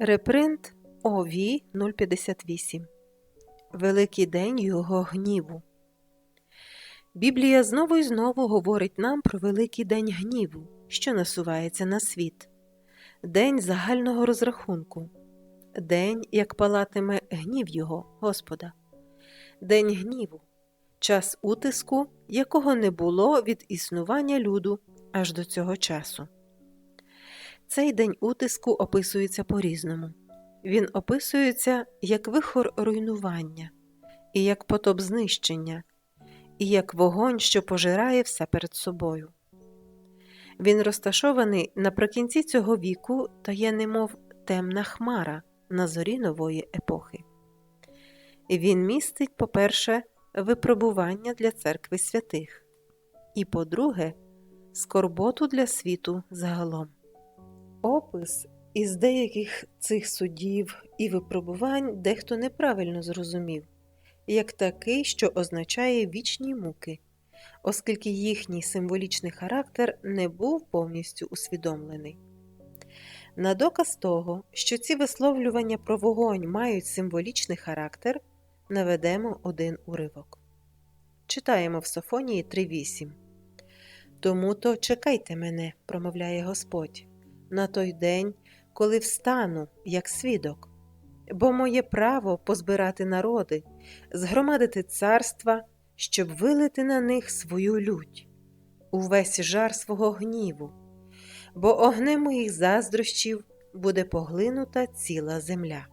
Репринт ОВ 058 Великий день його гніву. Біблія знову і знову говорить нам про великий день гніву, що насувається на світ, день загального розрахунку, день, як палатиме гнів його, Господа, день гніву, час утиску, якого не було від існування люду аж до цього часу. Цей день утиску описується по-різному. Він описується як вихор руйнування, і як потоп знищення, і як вогонь, що пожирає все перед собою. Він розташований наприкінці цього віку та є немов темна хмара на зорі нової епохи. Він містить, по-перше, випробування для церкви святих, і, по-друге, скорботу для світу загалом. Опис із деяких цих судів і випробувань дехто неправильно зрозумів, як такий, що означає вічні муки, оскільки їхній символічний характер не був повністю усвідомлений. На доказ того, що ці висловлювання про вогонь мають символічний характер, наведемо один уривок. Читаємо в Софонії 3.8. Тому то чекайте мене, промовляє Господь на той день, коли встану, як свідок, бо моє право позбирати народи, згромадити царства, щоб вилити на них свою лють, увесь жар свого гніву, бо огнем моїх заздрощів буде поглинута ціла земля.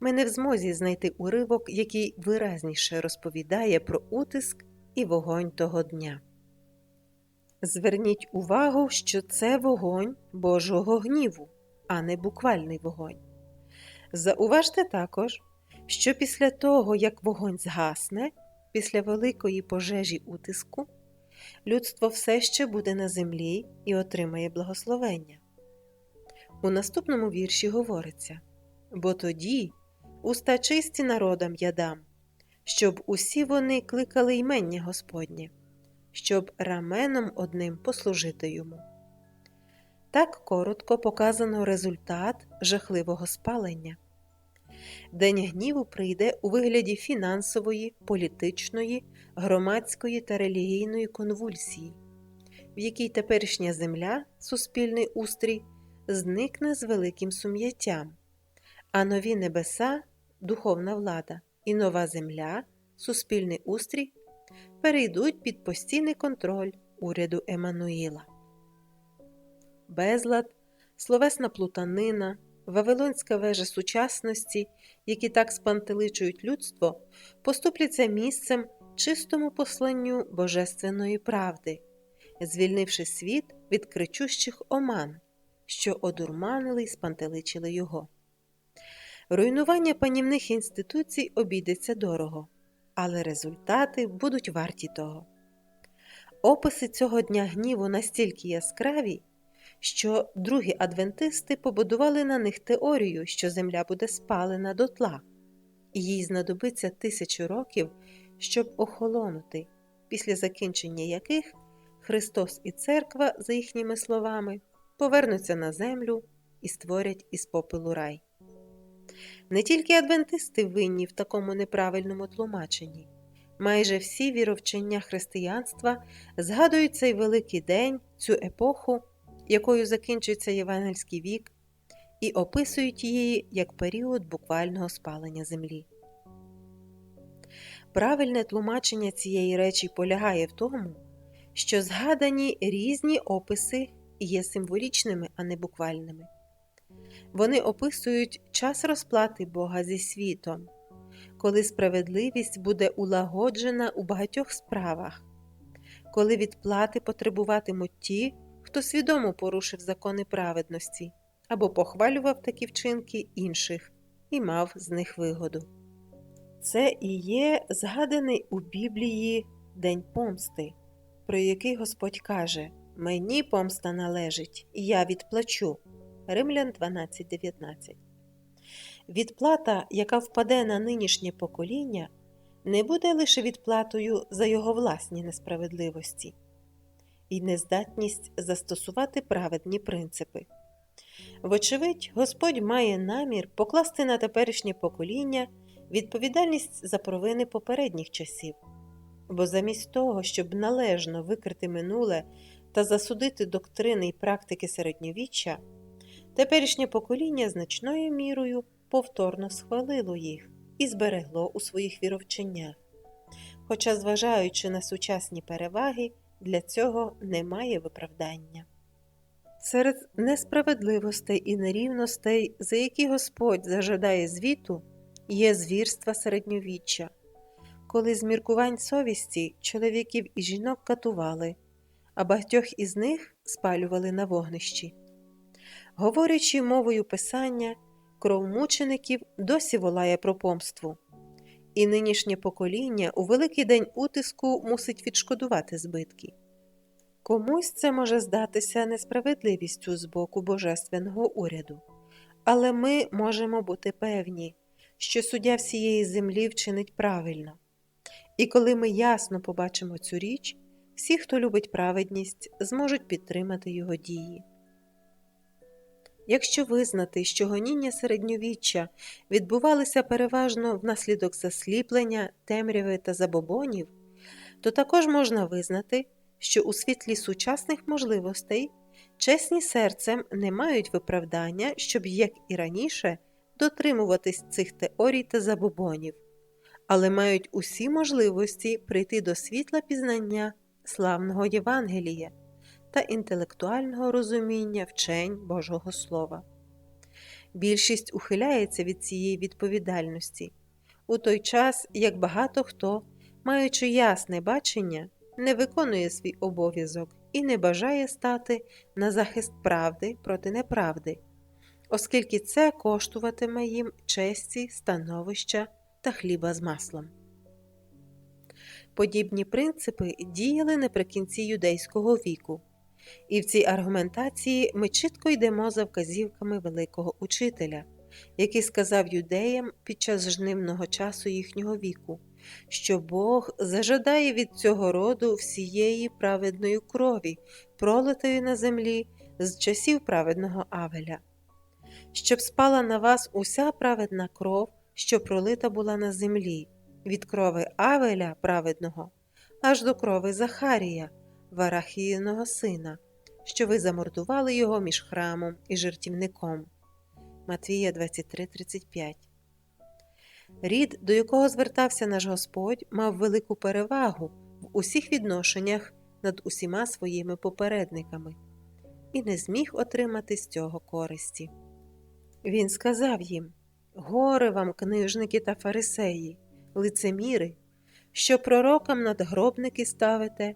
Ми не в змозі знайти уривок, який виразніше розповідає про утиск і вогонь того дня. Зверніть увагу, що це вогонь Божого гніву, а не буквальний вогонь. Зауважте також, що після того, як вогонь згасне, після великої пожежі утиску, людство все ще буде на землі і отримає благословення. У наступному вірші говориться бо тоді уста чисті народам я дам, щоб усі вони кликали ймення Господнє щоб раменом одним послужити йому. Так коротко показано результат жахливого спалення. День гніву прийде у вигляді фінансової, політичної, громадської та релігійної конвульсії, в якій теперішня земля, суспільний устрій, зникне з великим сум'яттям, а нові небеса, духовна влада і нова земля, суспільний устрій перейдуть під постійний контроль уряду Еммануїла. Безлад, словесна плутанина, Вавилонська вежа сучасності, які так спантеличують людство, поступляться місцем чистому посланню божественної правди, звільнивши світ від кричущих оман, що одурманили й спантеличили його. Руйнування панівних інституцій обійдеться дорого але результати будуть варті того. Описи цього дня гніву настільки яскраві, що другі адвентисти побудували на них теорію, що земля буде спалена дотла, і їй знадобиться тисячу років, щоб охолонути, після закінчення яких Христос і Церква, за їхніми словами, повернуться на землю і створять із попелу рай. Не тільки адвентисти винні в такому неправильному тлумаченні. Майже всі віровчення християнства згадують цей великий день, цю епоху, якою закінчується євангельський вік, і описують її як період буквального спалення землі. Правильне тлумачення цієї речі полягає в тому, що згадані різні описи є символічними, а не буквальними. Вони описують час розплати Бога зі світом, коли справедливість буде улагоджена у багатьох справах, коли відплати потребуватимуть ті, хто свідомо порушив закони праведності або похвалював такі вчинки інших і мав з них вигоду. Це і є згаданий у Біблії День помсти, про який Господь каже: Мені помста належить, і я відплачу. Римлян 12.19. Відплата, яка впаде на нинішнє покоління, не буде лише відплатою за його власні несправедливості. І нездатність застосувати праведні принципи, Вочевидь, Господь має намір покласти на теперішнє покоління відповідальність за провини попередніх часів, бо замість того, щоб належно викрити минуле та засудити доктрини і практики середньовіччя, теперішнє покоління значною мірою повторно схвалило їх і зберегло у своїх віровченнях. Хоча, зважаючи на сучасні переваги, для цього немає виправдання. Серед несправедливостей і нерівностей, за які Господь зажадає звіту, є звірства середньовіччя, коли з міркувань совісті чоловіків і жінок катували, а багатьох із них спалювали на вогнищі. Говорячи мовою писання, кров мучеників досі волає про помству, і нинішнє покоління у великий день утиску мусить відшкодувати збитки. Комусь це може здатися несправедливістю з боку божественного уряду, але ми можемо бути певні, що суддя всієї землі вчинить правильно. І коли ми ясно побачимо цю річ, всі, хто любить праведність, зможуть підтримати його дії. Якщо визнати, що гоніння середньовіччя відбувалися переважно внаслідок засліплення, темряви та забобонів, то також можна визнати, що у світлі сучасних можливостей чесні серцем не мають виправдання, щоб, як і раніше, дотримуватись цих теорій та забобонів, але мають усі можливості прийти до світла пізнання славного Євангелія та інтелектуального розуміння вчень Божого Слова. Більшість ухиляється від цієї відповідальності, у той час як багато хто, маючи ясне бачення, не виконує свій обов'язок і не бажає стати на захист правди проти неправди, оскільки це коштуватиме їм честі, становища та хліба з маслом. Подібні принципи діяли наприкінці юдейського віку, і в цій аргументації ми чітко йдемо за вказівками великого учителя, який сказав юдеям під час жнивного часу їхнього віку що Бог зажадає від цього роду всієї праведної крові, пролитої на землі з часів праведного Авеля, щоб спала на вас уся праведна кров, що пролита була на землі, від крови Авеля праведного, аж до крови Захарія, Варахіїного сина, що ви замордували його між храмом і жертівником. Матвія 23:35 Рід, до якого звертався наш Господь, мав велику перевагу в усіх відношеннях над усіма своїми попередниками і не зміг отримати з цього користі. Він сказав їм Горе вам, книжники та фарисеї, лицеміри, що пророкам надгробники ставите,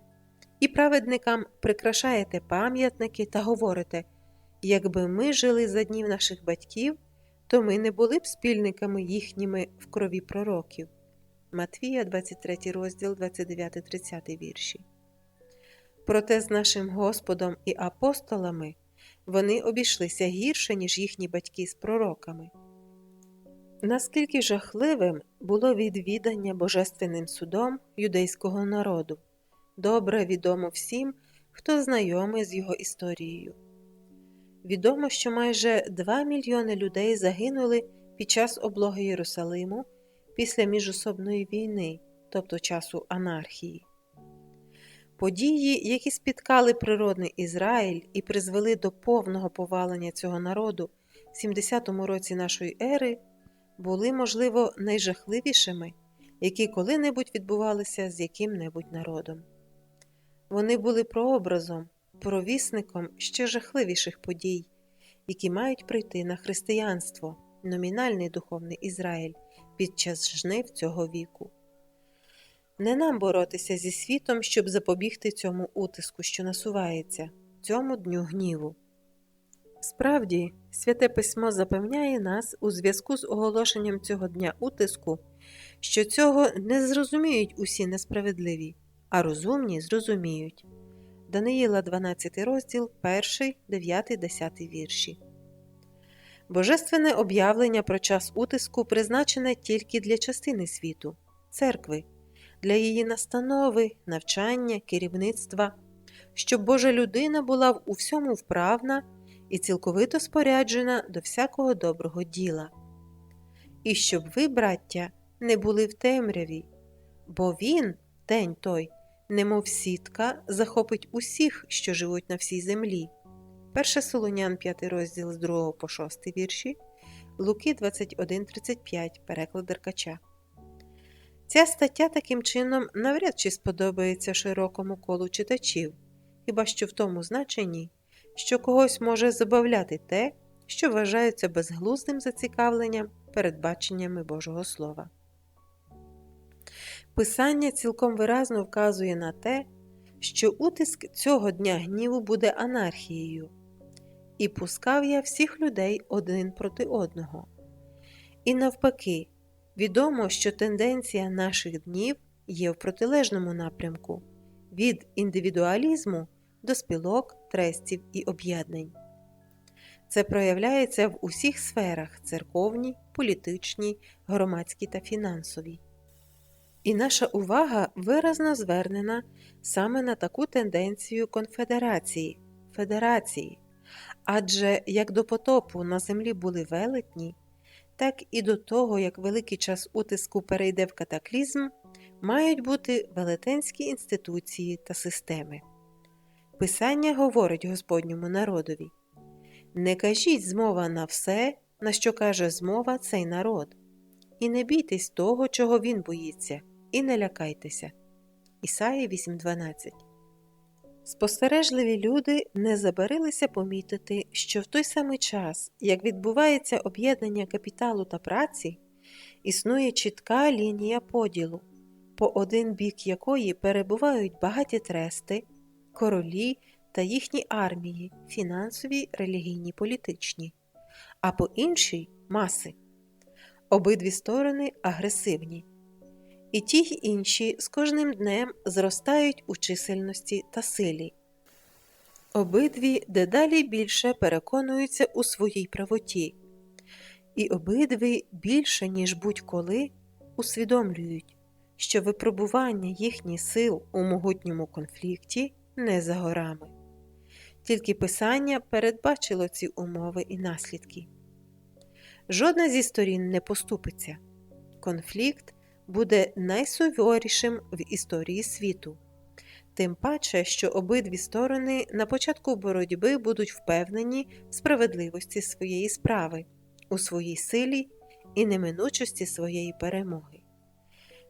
і праведникам прикрашаєте пам'ятники та говорите, якби ми жили за днів наших батьків то ми не були б спільниками їхніми в крові пророків. Матвія, 23 розділ, 29-30 вірші. Проте з нашим Господом і апостолами вони обійшлися гірше, ніж їхні батьки з пророками. Наскільки жахливим було відвідання Божественним судом юдейського народу, добре відомо всім, хто знайомий з його історією. Відомо, що майже 2 мільйони людей загинули під час облоги Єрусалиму після міжособної війни, тобто часу анархії. Події, які спіткали природний Ізраїль і призвели до повного повалення цього народу в 70-му році нашої ери, були, можливо, найжахливішими, які коли-небудь відбувалися з яким-небудь народом. Вони були прообразом провісником ще жахливіших подій, які мають прийти на християнство, номінальний духовний Ізраїль під час жнив цього віку. Не нам боротися зі світом, щоб запобігти цьому утиску, що насувається, цьому дню гніву. Справді, святе письмо запевняє нас у зв'язку з оголошенням цього дня утиску, що цього не зрозуміють усі несправедливі, а розумні зрозуміють. Даниїла 12 розділ, 1, 9, 10 вірші. Божественне об'явлення про час утиску призначене тільки для частини світу, церкви, для її настанови, навчання, керівництва, щоб Божа людина була у всьому вправна і цілковито споряджена до всякого доброго діла. І щоб ви, браття, не були в темряві, бо він, день той, немов сітка, захопить усіх, що живуть на всій землі. 1 Солонян, 5 розділ з 2 по 6 вірші, Луки 21.35, переклад Деркача. Ця стаття таким чином навряд чи сподобається широкому колу читачів, хіба що в тому значенні, що когось може забавляти те, що вважається безглуздим зацікавленням передбаченнями Божого Слова. Писання цілком виразно вказує на те, що утиск цього дня гніву буде анархією, і пускав я всіх людей один проти одного. І навпаки, відомо, що тенденція наших днів є в протилежному напрямку від індивідуалізму до спілок, трестів і об'єднань. Це проявляється в усіх сферах церковній, політичній, громадській та фінансовій. І наша увага виразно звернена саме на таку тенденцію конфедерації, федерації, адже як до потопу на землі були велетні, так і до того, як великий час утиску перейде в катаклізм, мають бути велетенські інституції та системи. Писання говорить Господньому народові Не кажіть змова на все, на що каже змова цей народ, і не бійтесь того, чого він боїться, і не лякайтеся. Ісаї 8.12 Спостережливі люди не забарилися помітити, що в той самий час, як відбувається об'єднання капіталу та праці, існує чітка лінія поділу, по один бік якої перебувають багаті трести, королі та їхні армії, фінансові, релігійні, політичні, а по іншій маси. Обидві сторони агресивні. І ті й інші з кожним днем зростають у чисельності та силі. Обидві дедалі більше переконуються у своїй правоті, і обидві більше, ніж будь-коли, усвідомлюють, що випробування їхніх сил у могутньому конфлікті не за горами. Тільки Писання передбачило ці умови і наслідки. Жодна зі сторін не поступиться. Конфлікт буде найсуворішим в історії світу, тим паче, що обидві сторони на початку боротьби будуть впевнені в справедливості своєї справи, у своїй силі і неминучості своєї перемоги.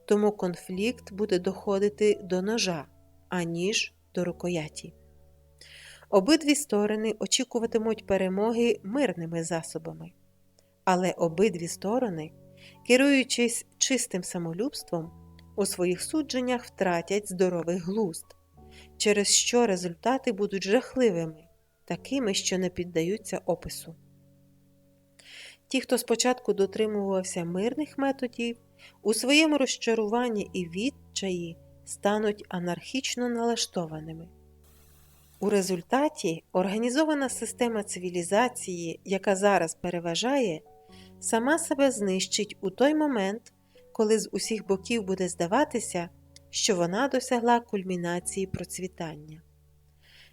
Тому конфлікт буде доходити до ножа, аніж до рукояті. Обидві сторони очікуватимуть перемоги мирними засобами, але обидві сторони керуючись чистим самолюбством, у своїх судженнях втратять здоровий глузд, через що результати будуть жахливими, такими, що не піддаються опису. Ті, хто спочатку дотримувався мирних методів, у своєму розчаруванні і відчаї стануть анархічно налаштованими. У результаті організована система цивілізації, яка зараз переважає, сама себе знищить у той момент, коли з усіх боків буде здаватися, що вона досягла кульмінації процвітання.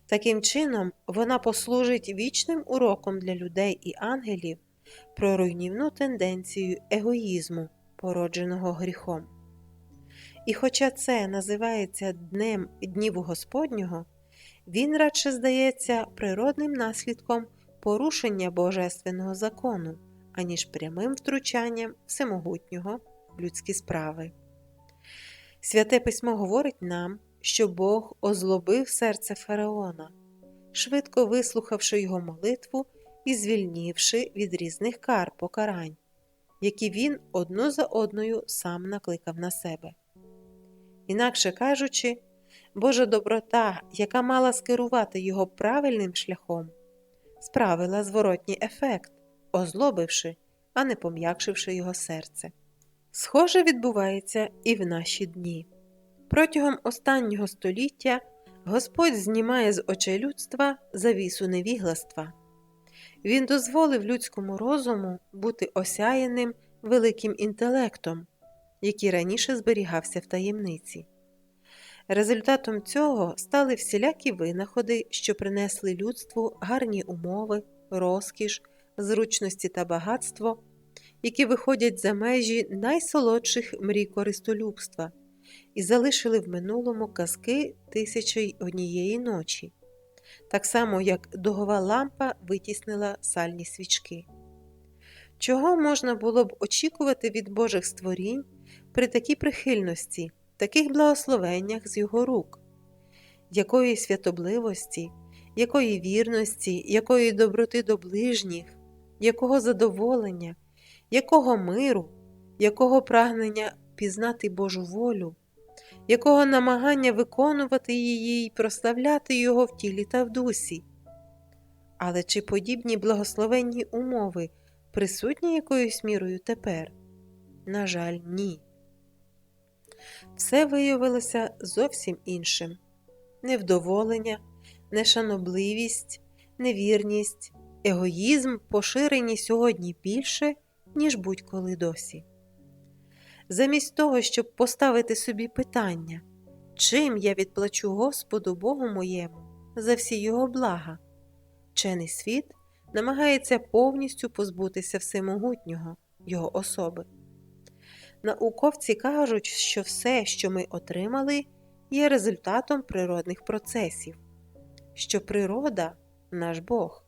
Таким чином, вона послужить вічним уроком для людей і ангелів про руйнівну тенденцію егоїзму, породженого гріхом. І хоча це називається Днем Дніву Господнього, він радше здається природним наслідком порушення Божественного закону аніж прямим втручанням всемогутнього в людські справи. Святе письмо говорить нам, що Бог озлобив серце Фараона, швидко вислухавши його молитву і звільнивши від різних кар покарань, які він одну за одною сам накликав на себе. Інакше кажучи, Божа доброта, яка мала скерувати його правильним шляхом, справила зворотній ефект озлобивши, а не пом'якшивши його серце. Схоже відбувається і в наші дні. Протягом останнього століття Господь знімає з очей людства завісу невігластва. Він дозволив людському розуму бути осяяним великим інтелектом, який раніше зберігався в таємниці. Результатом цього стали всілякі винаходи, що принесли людству гарні умови, розкіш, зручності та багатство, які виходять за межі найсолодших мрій користолюбства і залишили в минулому казки тисячі однієї ночі, так само як догова лампа витіснила сальні свічки. Чого можна було б очікувати від Божих створінь при такій прихильності, таких благословеннях з його рук, якої святобливості, якої вірності, якої доброти до ближніх, якого задоволення, якого миру, якого прагнення пізнати Божу волю, якого намагання виконувати її і прославляти Його в тілі та в дусі. Але чи подібні благословенні умови присутні якоюсь мірою тепер? На жаль, ні. Все виявилося зовсім іншим невдоволення, нешанобливість, невірність, егоїзм поширені сьогодні більше, ніж будь-коли досі. Замість того, щоб поставити собі питання, чим я відплачу Господу Богу моєму за всі його блага, вчений світ намагається повністю позбутися всемогутнього його особи. Науковці кажуть, що все, що ми отримали, є результатом природних процесів, що природа наш Бог,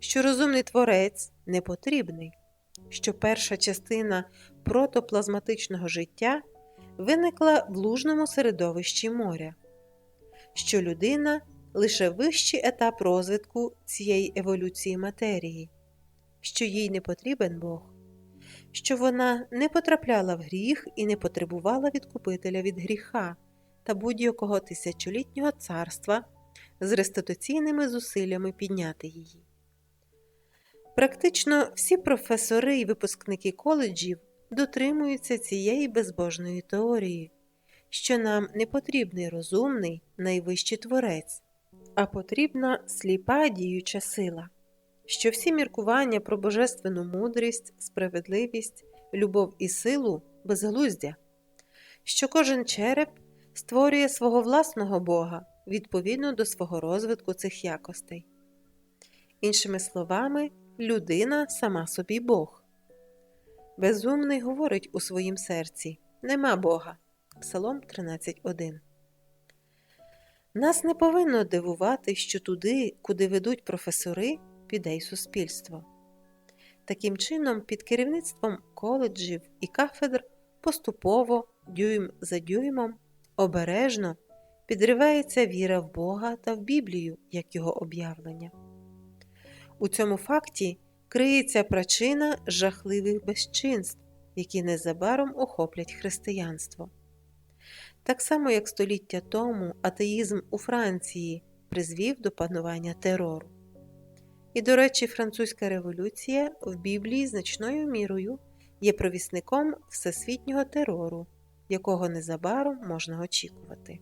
що розумний творець не потрібний, що перша частина протоплазматичного життя виникла в лужному середовищі моря, що людина лише вищий етап розвитку цієї еволюції матерії, що їй не потрібен Бог що вона не потрапляла в гріх і не потребувала відкупителя від гріха та будь-якого тисячолітнього царства з реституційними зусиллями підняти її. Практично всі професори і випускники коледжів дотримуються цієї безбожної теорії, що нам не потрібний розумний найвищий творець, а потрібна сліпа діюча сила що всі міркування про божественну мудрість, справедливість, любов і силу безглуздя, що кожен череп створює свого власного Бога відповідно до свого розвитку цих якостей. Іншими словами, людина сама собі Бог. Безумний говорить у своїм серці Нема Бога. Псалом 13.1. Нас не повинно дивувати, що туди, куди ведуть професори, піде й суспільство. Таким чином, під керівництвом коледжів і кафедр поступово, дюйм за дюймом, обережно підривається віра в Бога та в Біблію як його об'явлення. У цьому факті криється причина жахливих безчинств, які незабаром охоплять християнство. Так само, як століття тому атеїзм у Франції призвів до панування терору. І, до речі, французька революція в Біблії значною мірою є провісником всесвітнього терору, якого незабаром можна очікувати.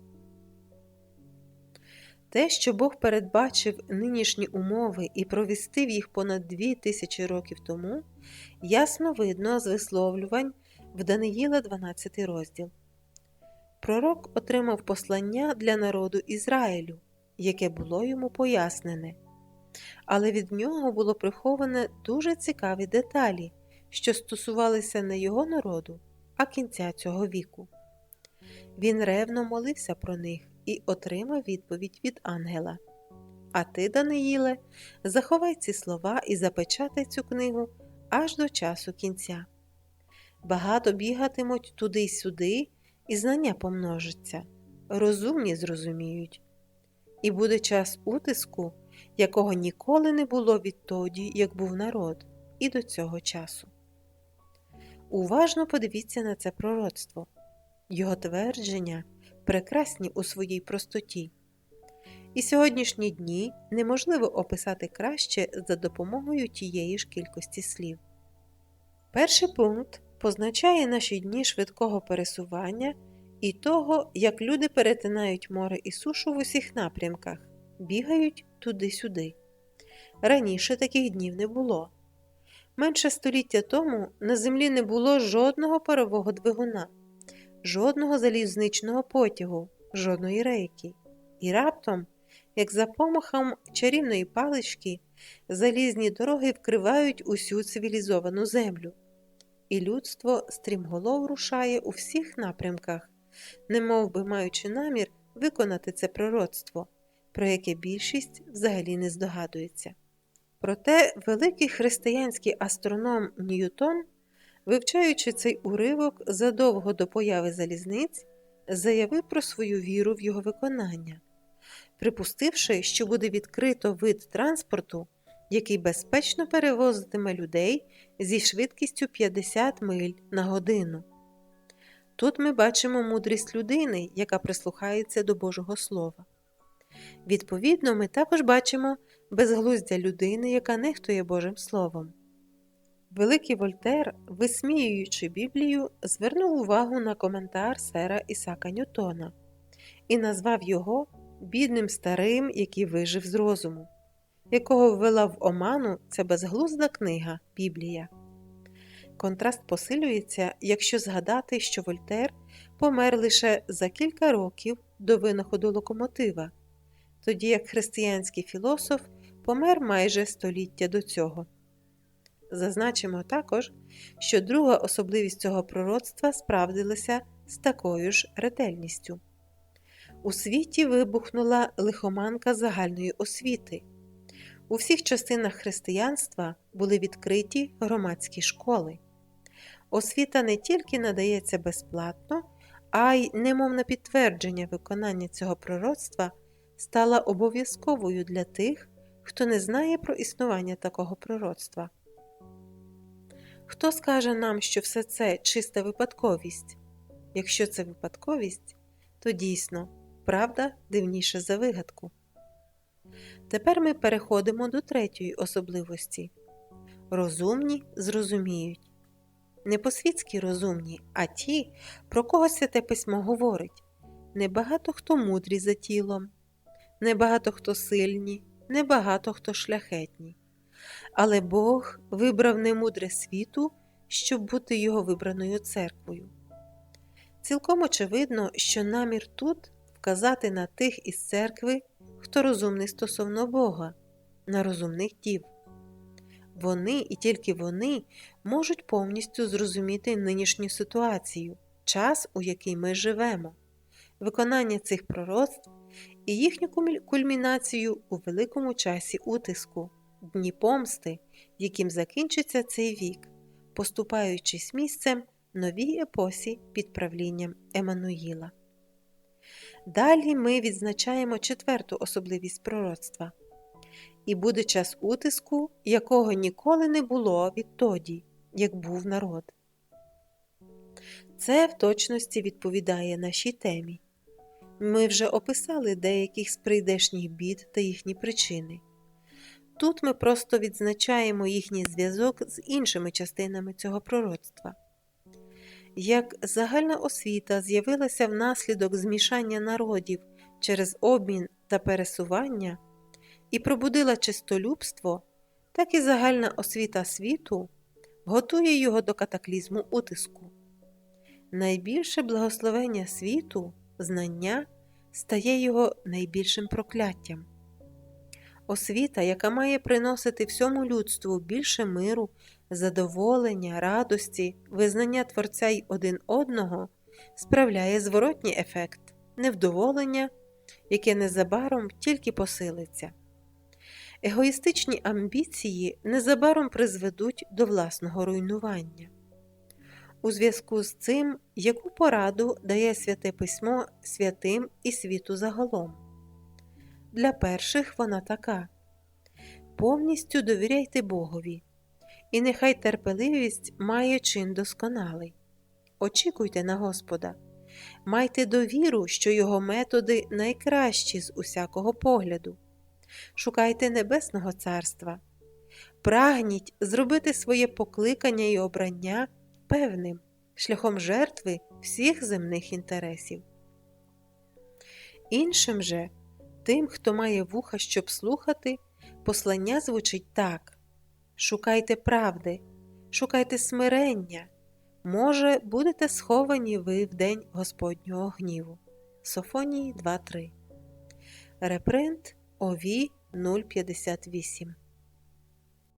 Те, що Бог передбачив нинішні умови і провістив їх понад дві тисячі років тому, ясно видно з висловлювань в Даниїла 12 розділ. Пророк отримав послання для народу Ізраїлю, яке було йому пояснене але від нього було приховане дуже цікаві деталі, що стосувалися не його народу, а кінця цього віку. Він ревно молився про них і отримав відповідь від ангела. А ти, Даниїле, заховай ці слова і запечатай цю книгу аж до часу кінця. Багато бігатимуть туди й сюди, і знання помножаться, розумні зрозуміють. І буде час утиску, якого ніколи не було відтоді, як був народ, і до цього часу. Уважно подивіться на це пророцтво, його твердження прекрасні у своїй простоті. І сьогоднішні дні неможливо описати краще за допомогою тієї ж кількості слів. Перший пункт позначає наші дні швидкого пересування і того, як люди перетинають море і сушу в усіх напрямках, бігають туди-сюди. Раніше таких днів не було. Менше століття тому на землі не було жодного парового двигуна, жодного залізничного потягу, жодної рейки. І раптом як за помахом чарівної палички залізні дороги вкривають усю цивілізовану землю, і людство стрімголов рушає у всіх напрямках, немов би маючи намір виконати це пророцтво, про яке більшість взагалі не здогадується. Проте великий християнський астроном Ньютон, вивчаючи цей уривок задовго до появи залізниць, заявив про свою віру в його виконання, припустивши, що буде відкрито вид транспорту, який безпечно перевозитиме людей зі швидкістю 50 миль на годину. Тут ми бачимо мудрість людини, яка прислухається до Божого Слова. Відповідно, ми також бачимо безглуздя людини, яка нехтує Божим Словом. Великий Вольтер, висміюючи Біблію, звернув увагу на коментар сера Ісака Ньютона і назвав його бідним старим, який вижив з розуму, якого ввела в оману ця безглузда книга Біблія. Контраст посилюється, якщо згадати, що Вольтер помер лише за кілька років до винаходу локомотива, тоді як християнський філософ помер майже століття до цього. Зазначимо також, що друга особливість цього пророцтва справдилася з такою ж ретельністю. У світі вибухнула лихоманка загальної освіти. У всіх частинах християнства були відкриті громадські школи. Освіта не тільки надається безплатно, а й, немов на підтвердження виконання цього пророцтва, стала обов'язковою для тих, хто не знає про існування такого пророцтва. Хто скаже нам, що все це чиста випадковість? Якщо це випадковість, то дійсно правда дивніша за вигадку. Тепер ми переходимо до третьої особливості розумні зрозуміють. Не по-світськи розумні, а ті, про кого святе письмо говорить небагато хто мудрі за тілом, небагато хто сильні, небагато хто шляхетні. Але Бог вибрав немудре світу, щоб бути його вибраною церквою. Цілком очевидно, що намір тут вказати на тих із церкви, хто розумний стосовно Бога, на розумних дів. Вони і тільки вони можуть повністю зрозуміти нинішню ситуацію, час, у який ми живемо, виконання цих пророцтв і їхню кульмінацію у великому часі утиску, дні помсти, яким закінчиться цей вік, поступаючись місцем новій епосі під правлінням Еммануїла. Далі ми відзначаємо четверту особливість пророцтва. І буде час утиску, якого ніколи не було відтоді, як був народ. Це в точності відповідає нашій темі. Ми вже описали деяких з прийдешніх бід та їхні причини. Тут ми просто відзначаємо їхній зв'язок з іншими частинами цього пророцтва. Як загальна освіта з'явилася внаслідок змішання народів через обмін та пересування і пробудила чистолюбство, так і загальна освіта світу готує його до катаклізму утиску. Найбільше благословення світу, знання стає його найбільшим прокляттям. Освіта, яка має приносити всьому людству більше миру, задоволення, радості, визнання Творця й один одного, справляє зворотній ефект, невдоволення, яке незабаром тільки посилиться. Егоїстичні амбіції незабаром призведуть до власного руйнування. У зв'язку з цим, яку пораду дає святе письмо святим і світу загалом? Для перших вона така повністю довіряйте Богові, і нехай терпеливість має чин досконалий. Очікуйте на Господа, майте довіру, що Його методи найкращі з усякого погляду. Шукайте Небесного Царства, прагніть зробити своє покликання і обрання певним шляхом жертви всіх земних інтересів. Іншим же, тим, хто має вуха, щоб слухати, послання звучить так. Шукайте правди, шукайте смирення, може, будете сховані ви в день Господнього гніву. Софонії 2.3 Репринт Ові 058